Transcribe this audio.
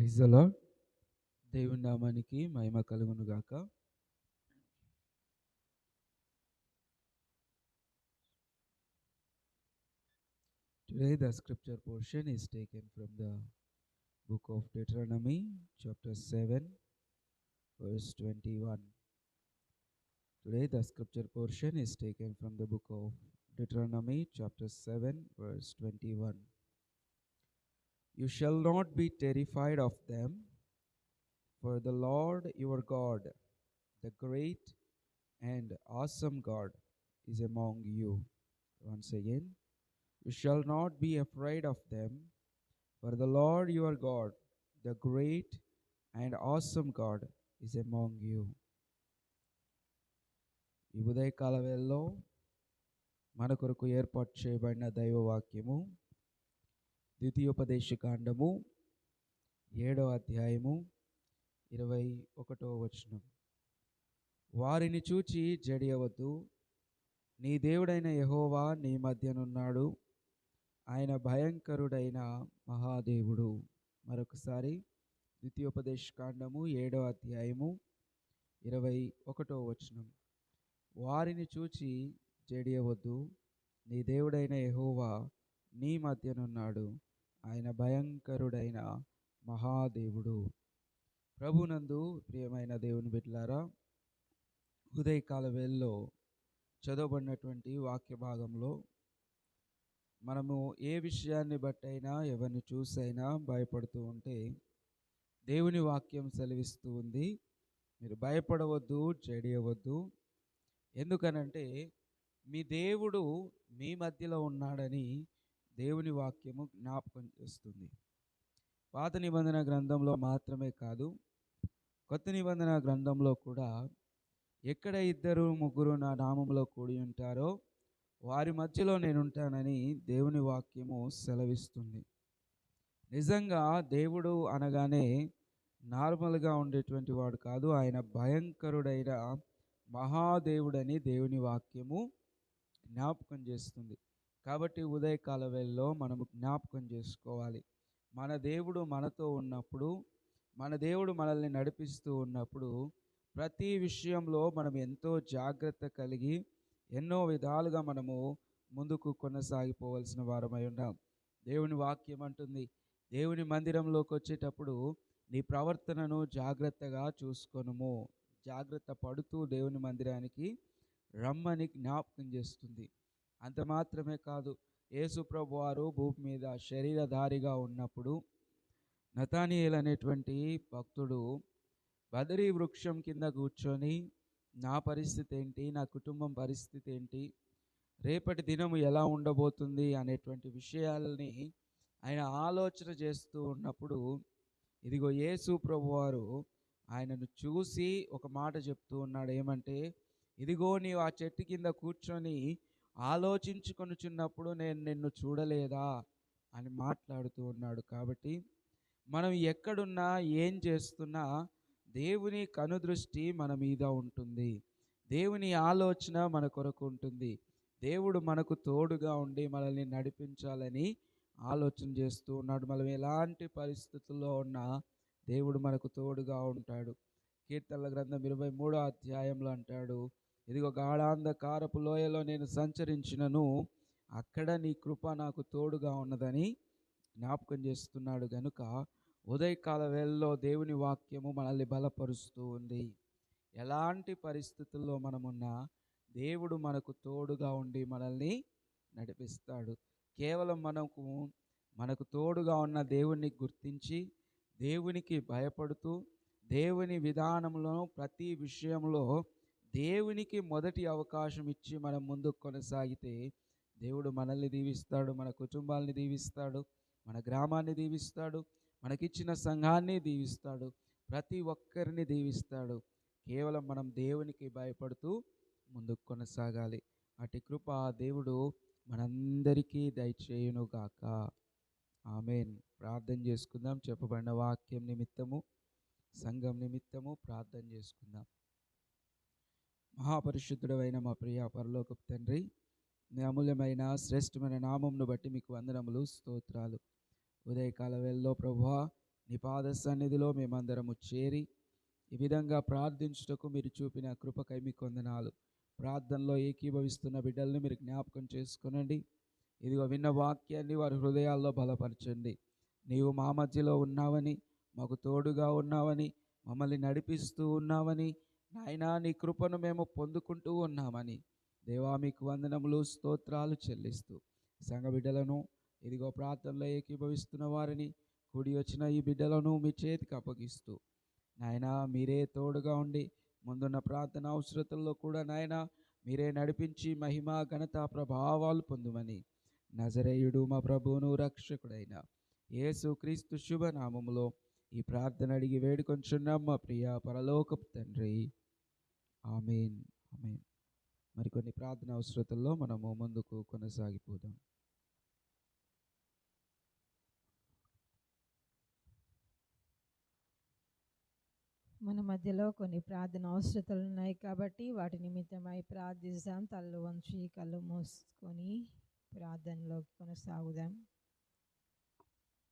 Praise the lord దేవుని నామానికి మహిమ కలుగును గాక Today the scripture portion is taken from the book of Deuteronomy chapter 7 verse 21. Today the scripture portion is taken from the book of Deuteronomy chapter 7 verse 21. You shall not be terrified of them, for the Lord your God, the great and awesome God, is among you. Once again, you shall not be afraid of them, for the Lord your God, the great and awesome God, is among you. ఈ ఉదయకాల వేళలో మన కొరకు ఏర్పాటు చేయబడిన దైవవాక్యము ద్వితీయోపదేశ కాండము ఏడవ అధ్యాయము ఇరవై ఒకటో వచనం. వారిని చూచి జడియవద్దు. నీ దేవుడైన యహోవా నీ మధ్యనున్నాడు. ఆయన భయంకరుడైన మహాదేవుడు. మరొకసారి ద్వితీయోపదేశ కాండము ఏడవ అధ్యాయము ఇరవై ఒకటో వచనం. వారిని చూచి జడియవద్దు. నీ దేవుడైన యహోవా నీ మధ్యనున్నాడు. ఆయన భయంకరుడైన మహాదేవుడు. ప్రభునందు ప్రియమైన దేవుని బిడ్డలారా ఉదయకాల వేళలో చదవబడినటువంటి వాక్య భాగంలో మనము ఏ విషయాన్ని బట్టైనా ఎవరిని చూసైనా భయపడుతూ ఉంటే దేవుని వాక్యం సెలవిస్తూ ఉంది. మీరు భయపడవద్దు చెడియవద్దు. ఎందుకనంటే మీ దేవుడు మీ మధ్యలో ఉన్నాడని దేవుని వాక్యము జ్ఞాపకం చేస్తుంది. పాత నిబంధన గ్రంథంలో మాత్రమే కాదు కొత్త నిబంధన గ్రంథంలో కూడా ఎక్కడ ఇద్దరు ముగ్గురు నా నామంలో కూడి ఉంటారో వారి మధ్యలో నేను ఉంటానని దేవుని వాక్యము సెలవిస్తుంది. నిజంగా దేవుడు అనగానే నార్మల్గా ఉండేటువంటి వాడు కాదు ఆయన భయంకరుడైన మహాదేవుడని దేవుని వాక్యము జ్ఞాపకం చేస్తుంది. కాబట్టి ఉదయకాల వేళలో మనము జ్ఞాపకం చేసుకోవాలి. మన దేవుడు మనతో ఉన్నప్పుడు మన దేవుడు మనల్ని నడిపిస్తూ ఉన్నప్పుడు ప్రతి విషయంలో మనం ఎంతో జాగ్రత్త కలిగి ఎన్నో విధాలుగా మనము ముందుకు కొనసాగిపోవలసిన వారమై ఉన్నాం దేవుని వాక్యం అంటుంది దేవుని మందిరంలోకి వచ్చేటప్పుడు నీ ప్రవర్తనను జాగ్రత్తగా చూసుకొనుము. జాగ్రత్త పడుతూ దేవుని మందిరానికి రమ్మని జ్ఞాపకం చేస్తుంది. అంత మాత్రమే కాదు యేసుప్రభు వారు భూమి మీద శరీరధారిగా ఉన్నప్పుడు నతానియేల్ అనేటువంటి భక్తుడు బదరీ వృక్షం కింద కూర్చొని నా పరిస్థితి ఏంటి నా కుటుంబం పరిస్థితి ఏంటి రేపటి దినము ఎలా ఉండబోతుంది అనేటువంటి విషయాలని ఆయన ఆలోచన చేస్తూ ఉన్నప్పుడు ఇదిగో యేసు ప్రభు వారు ఆయనను చూసి ఒక మాట చెప్తూ ఉన్నాడు. ఏమంటే ఇదిగో నీవు ఆ చెట్టు కింద కూర్చొని ఆలోచించుకొనుచున్నప్పుడు నేను నిన్ను చూడలేదా అని మాట్లాడుతూ ఉన్నాడు. కాబట్టి మనం ఎక్కడున్నా ఏం చేస్తున్నా దేవుని కనుదృష్టి మన మీద ఉంటుంది. దేవుని ఆలోచన మన కొరకు ఉంటుంది. దేవుడు మనకు తోడుగా ఉండి మనల్ని నడిపించాలని ఆలోచన చేస్తూ ఉన్నాడు. మనం ఎలాంటి పరిస్థితుల్లో ఉన్నా దేవుడు మనకు తోడుగా ఉంటాడు. కీర్తనల గ్రంథం ఇరవై మూడో అధ్యాయంలో అంటాడు ఇదిగో గాఢాంధకారపు లోయలో నేను సంచరించినను అక్కడ నీ కృప నాకు తోడుగా ఉన్నదని జ్ఞాపకం చేస్తున్నాడు. గనుక ఉదయకాల వేళలో దేవుని వాక్యము మనల్ని బలపరుస్తూ ఉంది. ఎలాంటి పరిస్థితుల్లో మనమున్నా దేవుడు మనకు తోడుగా ఉండి మనల్ని నడిపిస్తాడు. కేవలం మనకు మనకు తోడుగా ఉన్న దేవుణ్ణి గుర్తించి దేవునికి భయపడుతూ దేవుని విధానంలో ప్రతి విషయంలో దేవునికి మొదటి అవకాశం ఇచ్చి మనం ముందుకు కొనసాగితే దేవుడు మనల్ని దీవిస్తాడు మన కుటుంబాలని దీవిస్తాడు మన గ్రామాన్ని దీవిస్తాడు మనకిచ్చిన సంఘాన్ని దీవిస్తాడు ప్రతి ఒక్కరిని దీవిస్తాడు. కేవలం మనం దేవునికి భయపడుతూ ముందుకు కొనసాగాలి. అటు కృప దేవుడు మనందరికీ దయచేయునుగాక. ఆమెన్. ప్రార్థన చేసుకుందాం. చెప్పబడిన వాక్యం నిమిత్తము సంఘం నిమిత్తము ప్రార్థన చేసుకుందాం. మహాపరిశుద్ధుడైన మా ప్రియ పరలోకపు తండ్రి మీ అమూల్యమైన శ్రేష్టమైన నామంను బట్టి మీకు వందనములు స్తోత్రాలు. ఉదయకాల వేళలో ప్రభువా నీ పాద సన్నిధిలో మేమందరము చేరి ఈ విధంగా ప్రార్థించుటకు మీరు చూపిన కృపకై మీకు కొందనాలు ప్రార్థనలో ఏకీభవిస్తున్న బిడ్డల్ని మీరు జ్ఞాపకం చేసుకునండి. ఇదిగో విన్న వాక్యాన్ని వారి హృదయాల్లో బలపరచండి. నీవు మా మధ్యలో ఉన్నావని మాకు తోడుగా ఉన్నావని మమ్మల్ని నడిపిస్తూ ఉన్నావని నాయనా నీ కృపను మేము పొందుకుంటూ ఉన్నామని దేవా మీకు వందనములు స్తోత్రాలు చెల్లిస్తూ సంఘ బిడ్డలను ఇదిగో ప్రార్థనలో ఏకీభవిస్తున్న వారిని కూడి వచ్చిన ఈ బిడ్డలను మీ చేతికి అప్పగిస్తూ నాయన మీరే తోడుగా ఉండి ముందున్న ప్రార్థన అవసరతల్లో కూడా నాయన మీరే నడిపించి మహిమ ఘనత ప్రభావాలు పొందుమని నజరేయుడు మా ప్రభువును రక్షకుడైన యేసు క్రీస్తు శుభనామములో ఈ ప్రార్థన అడిగి వేడుకొంచున్నాం మా ప్రియ పరలోకపు తండ్రి. Amen amen. మరికొన్ని ప్రార్థన అవసరతల్లో మనము ముందుకు కొనసాగిపోదాం. మన మధ్యలో కొన్ని ప్రార్థన అవసరతలు ఉన్నాయి కాబట్టి వాటి నిమిత్తమై ప్రార్థిస్తాం. తల్లు వంచి కళ్ళు మూసుకొని ప్రార్థనలోకి కొనసాగుదాం.